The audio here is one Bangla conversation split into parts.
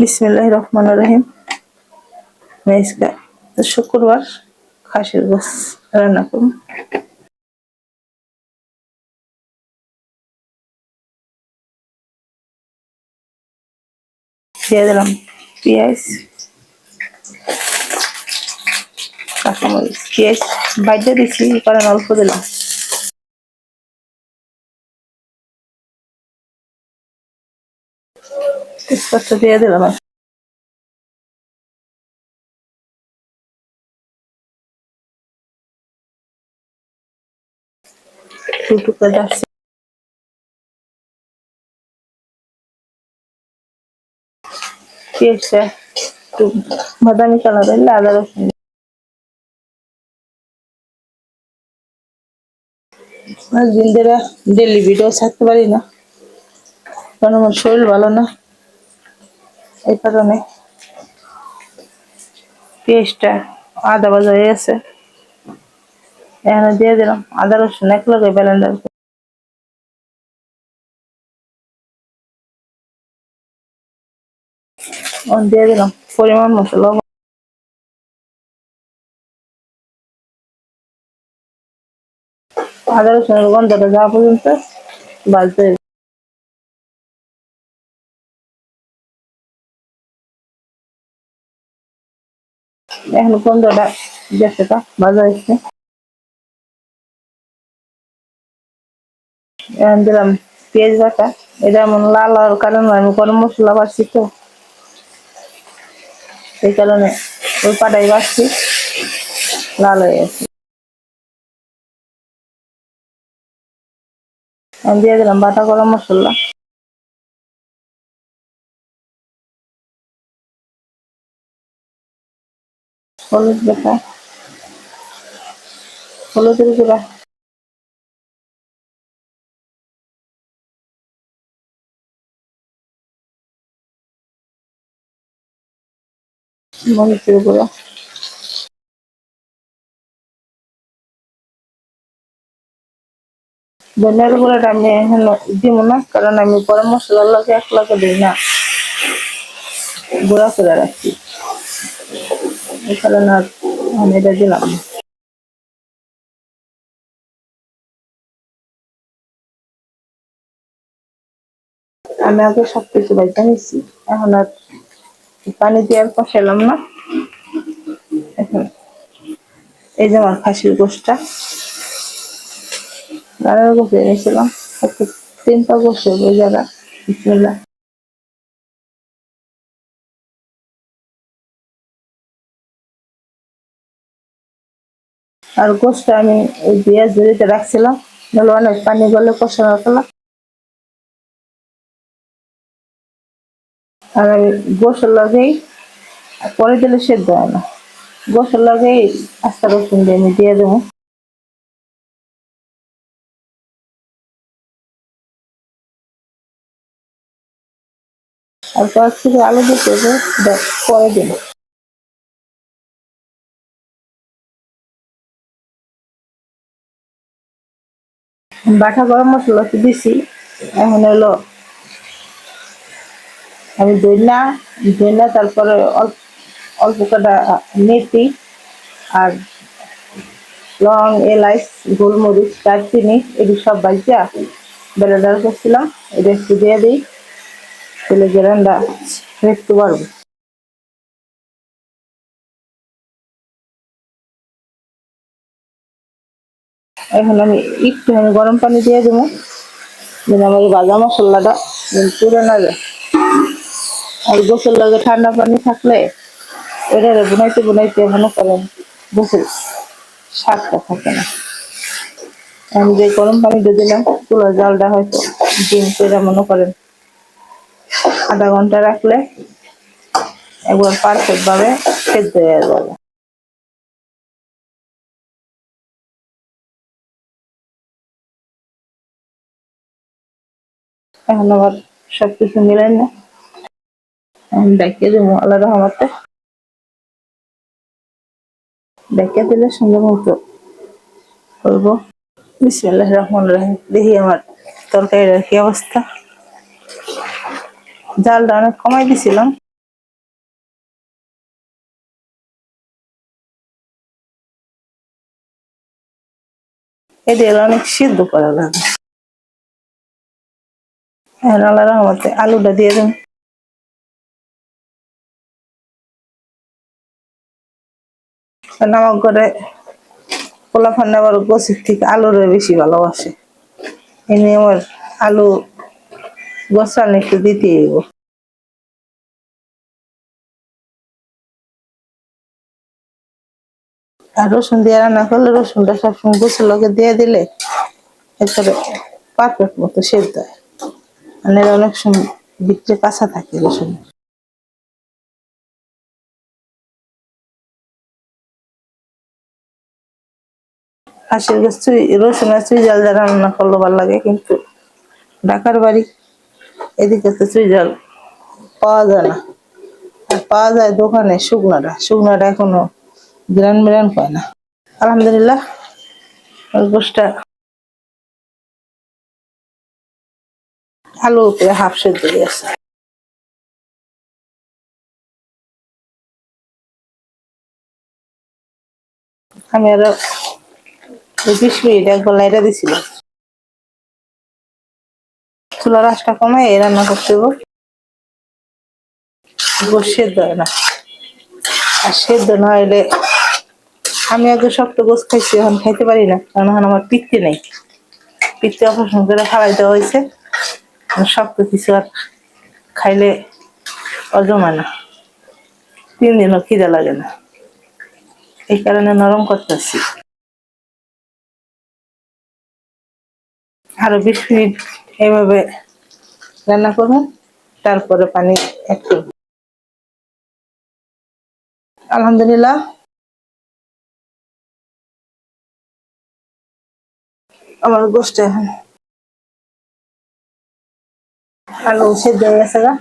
বিসমিল্লাহ রহমান রহিম। মেজকা শুক্রবার খাসির গোস রান্না করুন দিয়ে দিলাম পেঁয়াজ, কাঁচামরিচ। পেঁয়াজ বাইরে দিচ্ছি কারণ অল্প দিলাম। তেজপাতা দিয়ে দিলাম দুটো করে যাচ্ছে পেঁয়াজটা একটু বাদামি কালার হলে রসুন? দিন ধরে ডেলি ভিডিও ছাড়তে পারি না। কারণ আমার শরীর ভালো না। এই কারণে পেঁয়াজটা আদা বাজা হয়ে গেছে। এখানে দিয়ে দিলাম আদা রসুন, এক লগে ব্যালেন্ডার দিয়ে দিলাম পরিমাণ মশলা আদা রসুনের গন্ধটা যাওয়া পর্যন্ত বাজতে এখন গন্ধটা গেছে তা? ভাজা হয়েছে। এখন দিলাম পেঁয়াজ বাটা এটা এমন লাল হওয়ার কারণে আমি গরম মশলা বাড়ছি তো। সেই কারণে ওই পাটাই বাড়ছি। লাল হয়ে গেছে। আমি দিয়ে দিলাম বাটা গরম মশলা। হলুদ বাটা। হলুদের গুঁড়া। মরিচের গুঁড়া। ধনিয়ার গুঁড়াটা আমি এখন দিব না, কারণ আমি গরম মশলার লাগে এক লাগে দিই না। গুঁড়া করে রাখছি এই কারণে আর আমি এটা দিলাম। না আমি আগে সব কিছু বাইতে নিচ্ছি এখন আর পানি দিয়ে আর কষালাম না। এখন এই যে আমার খাসির গোষ্ঠটা গাড়ার গোসে নিয়েছিলাম তিনটা গোসে ওই জায়গা। আর গোসটা আমি ওই দিয়ে জড়িতে রাখছিলাম। নাহলে অনেক পানি গলে কষানো রাখলাম আর আমি গোসল লাগেই পরে দিলে সেদ্ধ হয় না। গোসল লাগেই আস্তা রসুন দিয়ে আমি দিয়ে দেবো। আর কয়েক থেকে আলু দিতে পরে দিন বাটা গরম মশলা তো দিছি। এখন হলো আমি দইনা দইনা তারপরে অল্প কটা মেথি আর লং এলাইচ, গোলমরিচ, দারচিনি, এগুলো সব বাজিয়া বেলাদার করছিলাম। এটা একটু দিয়ে দিই, তাহলে গেরানটা একটু পারব। এখন আমি একটু আমি গরম পানি দিয়ে দেবো। যেন আমার এই ভাজা মশলাটা পুরো না যায়। আর গোসল লাগে ঠান্ডা পানি থাকলে এটা বুনাইতে বুনাইতে মনে করেন গোসল স্বাদটা থাকে না। আমি যে গরম পানি পানিটা দিলাম, চুলার জালটা হয়তো ডিম করে মনে করেন আধা ঘণ্টা রাখলে একবার পারফেক্ট ভাবে সেদ্ধ যাবে। এখন আবার সবকিছু মিলাই না। এখন দেখিয়ে দেবো আল্লাহ রহমতে। দেখিয়ে দিলে সুন্দর মতো করব। বিসমুল্লাহ রহমান রহিম। দেখি আমার তরকারির কি অবস্থা। জালটা অনেক কমাই দিছিলাম। এদের অনেক সিদ্ধ করা লাগে হ্যাঁ আল্লাহ আলুটা দিয়ে দেন। নামক করে পোলা ফান্না আবার গোসির থেকে আলুরে বেশি ভালোবাসে। এমনি আমার আলু গোসান একটু দিতে হইব। আর রসুন দিয়ে রান্না করলে রসুনটা সবসময় গোসের লগে দিয়ে দিলে এরপরে পারফেক্ট মতো সেদ্ধ হয়। মানে অনেক সময় ভিতরে কাঁচা থাকে রসুন হাঁসের চুই, রসুন আর চুই জাল দিয়ে রান্না করলে ভালো লাগে, কিন্তু ঢাকার বাড়ি এদিকে তো চুই জাল পাওয়া যায় না। আর পাওয়া যায় দোকানে শুকনাটা শুকনাটা এখনও গ্রান মিরান পায় না। আলহামদুলিল্লাহ ওই গোষ্ঠটা আলু উপরে হাফ সেদ্ধ দিয়েছে আমি আরও বিশ মিনিট একবার লাইটা দিছিলাম চুলার আঁচটা কমে এই রান্না করতে সেদ্ধ হয় না। আর সেদ্ধ না হইলে আমি আগে শক্ত গোস খাইছি, এখন খাইতে পারি না। কারণ আমার পিত্তি নেই। পিত্তি অপারেশন করে খাওয়াই দেওয়া হয়েছে। শক্ত কিছু আর খাইলে অজমা না। তিন দিনও খিদে লাগে না। এই কারণে নরম করতেছি। আরও বিশ মিনিট এইভাবে রান্না করবেন, তারপরে পানি করবেন। আলহামদুলিল্লাহ। আমার গোষ্ঠে এখন আলু সেদ্ধ হয়ে গেছে গা।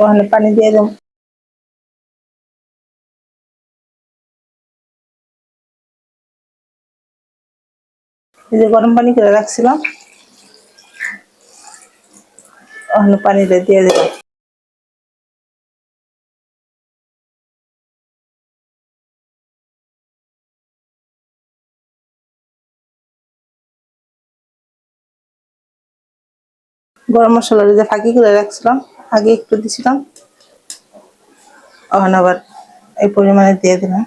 ওখানে পানি দিয়ে দেব। এই যে গরম পানি করে রাখছিলাম। ওখানে পানিটা দিয়ে দিলাম গরম মশলা যে ফাঁকি করে রাখছিলাম, আগে একটু দিছিলাম। ওখানে আবার এই পরিমাণে দিয়ে দিলাম।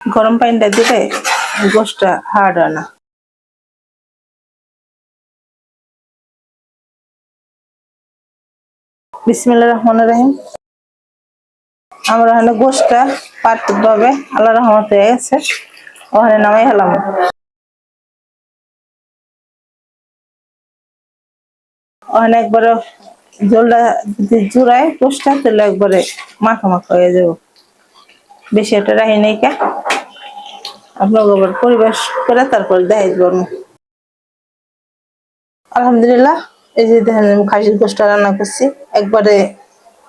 গরম পানিটা দিলে গোষ্ঠটা হার্ড হয় না। বিসমিল্লা রহমান রাহিম। আমরা ওখানে গোষ্ঠটা পারফেক্ট ভাবে আল্লাহ রহমত হয়ে গেছে। ওখানে নামাই হলাম ওখানে একবারে জলটা যদি জুড়ায় গোষ্ঠটা তাহলে একবারে মাখা মাখা হয়ে যাব। বেশি একটা রাহি নেই কে? আপনার আবার পরিবেশ করে তারপর দিব। আলহামদুলিল্লাহ, এই যে দেখেন আমি খাসির গোষ্ঠটা রান্না করছি। একবারে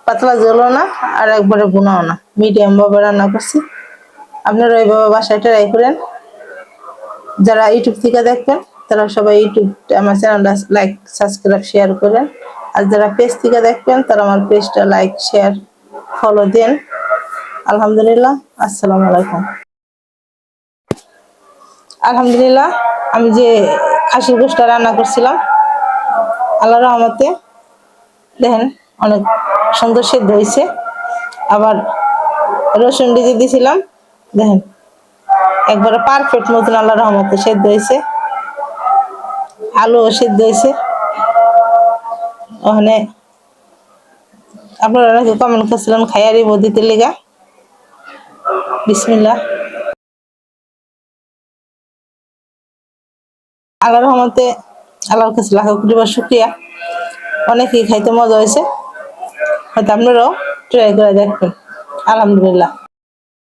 পাতলা জলও না, আর একবারে বোনাও না। মিডিয়াম ভাবে রান্না করছি। আপনারা ওইভাবে বাসায় ট্রাই করেন। যারা ইউটিউব থেকে দেখবেন তারা সবাই ইউটিউব, আমার চ্যানেলটা লাইক সাবস্ক্রাইব শেয়ার করেন আর যারা পেজ থেকে দেখবেন, তারা আমার পেজটা লাইক শেয়ার ফলো দেন। আলহামদুলিল্লাহ, আসসালামু আলাইকুম। আলহামদুলিল্লাহ, আমি যে খাসির গোষ্ঠটা রান্না করছিলাম আল্লাহ রহমতে দেখেন অনেক সুন্দর সেদ্ধ হয়েছে। আবার রসুন ডিজে দিয়েছিলাম দেখেন, একবারে পারফেক্ট মতন আল্লাহ রহমতে সেদ্ধ হয়েছে। আলুও সেদ্ধ হয়েছে। ওখানে আপনারা নাকি কমেন্ট করছিলেন খাইয়ারি বদিতে লেগা। বিসমিল্লা আল্লাহ রহমতে আল্লাহর কাছে লাখ কোটি বার শুক্রিয়া। অনেকেই খাইতে মজা হয়েছে। হয়তো আপনারাও ট্রাই করে দেখবেন। আলহামদুলিল্লাহ।